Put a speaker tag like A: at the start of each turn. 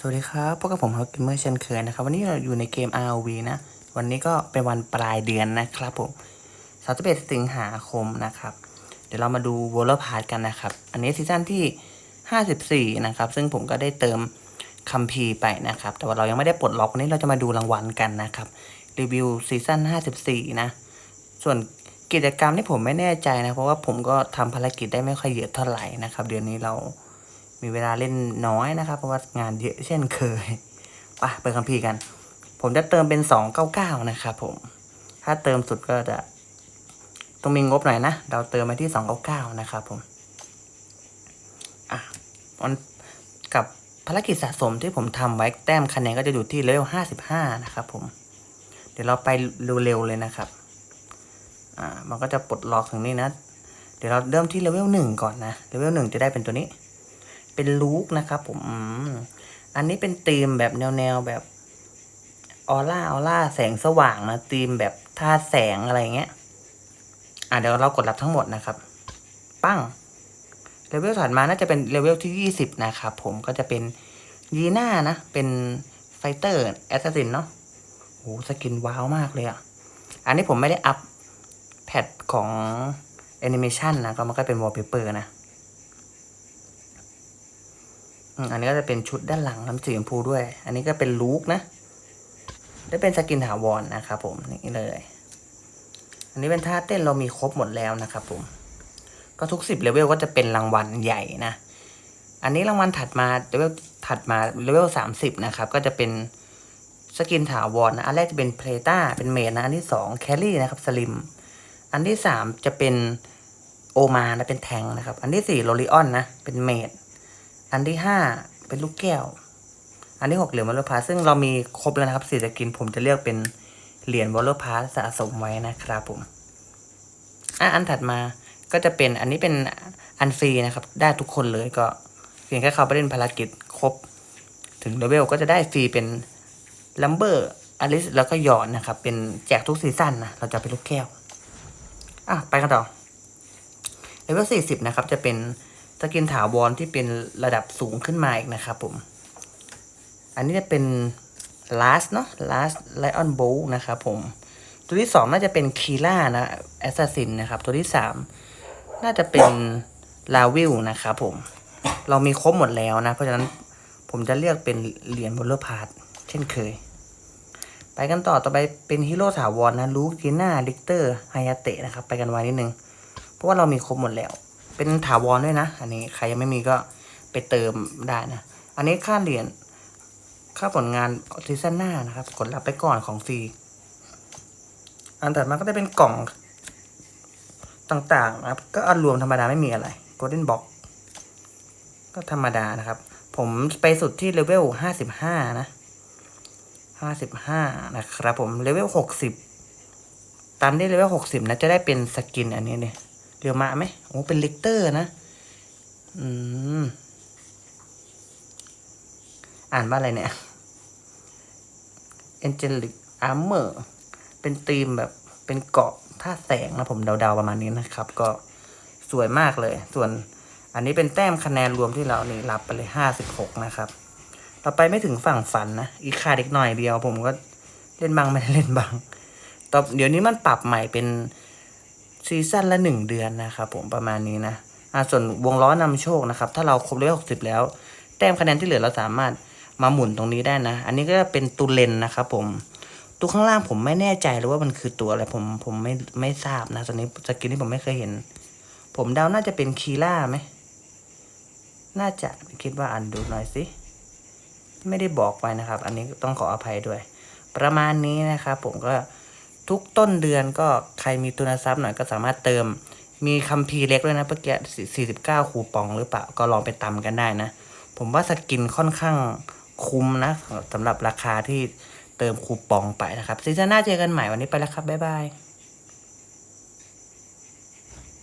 A: สวัสดีครับพวกกับผมฮักกิมเมอร์เชนเคยนะครับ วันนี้เราอยู่ในเกม ROV นะ วันนี้ก็เป็นวันปลายเดือนนะครับผม31สิงหาคมนะครับ เดี๋ยวเรามาดูวอลเลอร์พาร์กันนะครับ อันนี้ซีซั่นที่54นะครับ ซึ่งผมก็ได้เติมคัมภีร์ไปนะครับ แต่ว่าเรายังไม่ได้ปลดล็อกวันนี้เราจะมาดูรางวัลกันนะครับ รีวิวซีซั่น54นะ ส่วนกิจกรรมที่ผมไม่แน่ใจนะ เพราะว่าผมก็ทำภารกิจได้ไม่ค่อยเยอะเท่าไหร่นะครับ เดือนนี้เรา มีเวลาเล่นน้อยนะครับ เพราะว่างานเยอะเช่นเคยไปเปิดคัมภีร์กัน ผมจะเติมเป็นสองเก้าเก้านะครับผม ถ้าเติมสุดก็จะต้องมีงบหน่อยนะ เราเติมมาที่สองเก้าเก้านะครับผม อะมันกับภารกิจสะสมที่ผมทำไว้แต้มคะแนนก็จะอยู่ที่เลเวลห้าสิบห้านะครับผม เดี๋ยวเราไปเร็วๆเลยนะครับ อ่า มันก็จะปลดล็อกถึงนี่นะ เดี๋ยวเราเริ่มที่เลเวลหนึ่งก่อนนะ เลเวลหนึ่งจะได้เป็นตัวนี้ เป็นลูกนะครับผมอันนี้เป็นธีมแบบแนวแนวๆแบบออร่าออร่าแสงสว่างนะธีมแบบท่าแสงอะไรเงี้ย อะเดี๋ยวเรากดรับทั้งหมดนะครับ ปั้งเลเวลถัดมาน่าจะเป็นเลเวลที่ยี่สิบนะครับผมก็จะเป็นยีน่านะ เป็นไฟเตอร์แอสซัสซินเนาะโหสกินว้าวมากเลยอะ่ะ อันนี้ผมไม่ได้อัพแพทของแอนิเมชันนะก็มันก็เป็นวอลเปเปอร์นะ อันนี้ก็จะเป็นชุดด้านหลังน้ำสีชมพูด้วย อันนี้ก็เป็นลูกนะ ได้เป็นสกินถาวรนะครับผมนี่เลย อันนี้เป็นท่าเต้นเรามีครบหมดแล้วนะครับผม ก็ทุกสิบเลเวลก็จะเป็นรางวัลใหญ่นะ อันนี้รางวัลถัดมาเลเวลถัดมาเลเวลสามสิบนะครับ ก็จะเป็นสกินถาวรนะ อันแรกจะเป็นเพลต้า เป็นเมดนะ อันที่สองแคลรี่นะครับสลิม อันที่สามจะเป็นโอมานะ เป็นแทงนะครับ อันที่สี่โรลิออนนะ เป็นเมด อันที่ห้าเป็นลูกแก้ว อันที่หกเหรียญวอลเลอร์พาซึ่งเรามีครบแล้วนะครับสี่สกินผมจะเลือกเป็นเหรียญวอลเลอร์พาสะสมไว้นะครับผมอะอันถัดมาก็จะเป็นอันนี้เป็นอันฟรีนะครับ ได้ทุกคนเลยก็เพียงแค่เขาไปเล่นภารกิจครบ ถึงเลเวลก็จะได้ฟรีเป็นลัมเบอร์อลิสแล้วก็หยอนนะครับ เป็นแจกทุกซีซั่นนะเราจะเป็นลูกแก้ว อะ ไปกันต่อเลเวลสี่สิบนะครับ จะเป็น สกินถาวรที่เป็นระดับสูงขึ้นมาอีกนะครับผม อันนี้จะเป็น last เนาะ last lion bow นะครับผม ตัวที่สองน่าจะเป็นคีล่านะ assassin นะครับ ตัวที่สามน่าจะเป็นลาวิลนะครับผม เรามีครบหมดแล้วนะ เพราะฉะนั้นผมจะเลือกเป็นเหรียญบลเลอร์พาร์ทเช่นเคย ไปกันต่อต่อไปเป็นฮีโร่ถาวรนะลูกีน่าลิกเตอร์ไฮยาเตะนะครับ ไปกันไวนิดนึง เพราะว่าเรามีครบหมดแล้ว เป็นถาวรด้วยนะ อันนี้ใครยังไม่มีก็ไปเติมได้นะ อันนี้ค่าเหรียญค่าผลงานซีซั่นหน้านะครับ กดรับไปก่อนของฟรีอันถัดมาก็จะเป็นกล่องต่างๆนะครับ ก็อันรวมธรรมดาไม่มีอะไร Golden Box ก็ธรรมดานะครับ ผมไปสุดที่เลเวลห้าสิบห้านะห้าสิบห้านะครับผมเลเวลหกสิบตันได้เลเวลหกสิบนะจะได้เป็นสกินอันนี้เนี่ย เรียวมาไหมโอ้เป็นเลกเตอร์นะ อืม อ่านว่าอะไรเนี่ย Angelic Armor เป็นธีมแบบเป็นเกาะท่าแสงนะผมเดาๆประมาณนี้นะครับ ก็สวยมากเลย ส่วนอันนี้เป็นแต้มคะแนนรวมที่เรานี่รับไปเลยห้าสิบหกนะครับต่อไปไม่ถึงฝั่งฝันนะ อีกขาดอีกหน่อยเดียวผมก็เล่นบางไม่ได้เล่นบางต่อเดี๋ยวนี้มันปรับใหม่เป็น ซีซั่นละหนึ่งเดือนนะครับผมประมาณนี้นะอ่าส่วนวงล้อนำโชคนะครับ ถ้าเราครบเลเวลหกสิบแล้ว แต้มคะแนนที่เหลือเราสามารถมาหมุนตรงนี้ได้นะ อันนี้ก็เป็นตูเลนนะครับผมตัวข้างล่างผมไม่แน่ใจเลยว่ามันคือตัวอะไรผมผมไม่ไม่ทราบนะตอนนี้สกินที่ผมไม่เคยเห็น ผมเดาน่าจะเป็นคีล่าไหมน่าจะคิดว่าอ่านดูหน่อยสิไม่ได้บอกไว้นะครับ อันนี้ต้องขออภัยด้วย ประมาณนี้นะครับผมก็ ทุกต้นเดือนก็ใครมีทุนทรัพย์หน่อยก็สามารถเติม มีคัมภีร์เล็กด้วยนะเมื่อกี้สี่สิบเก้าคูปองหรือเปล่า ก็ลองไปตำกันได้นะ ผมว่าสกินค่อนข้างคุ้มนะสำหรับราคาที่เติมคูปองไปนะครับซีซั่นหน้าเจอกันใหม่วันนี้ไปแล้วครับ บ๊ายบาย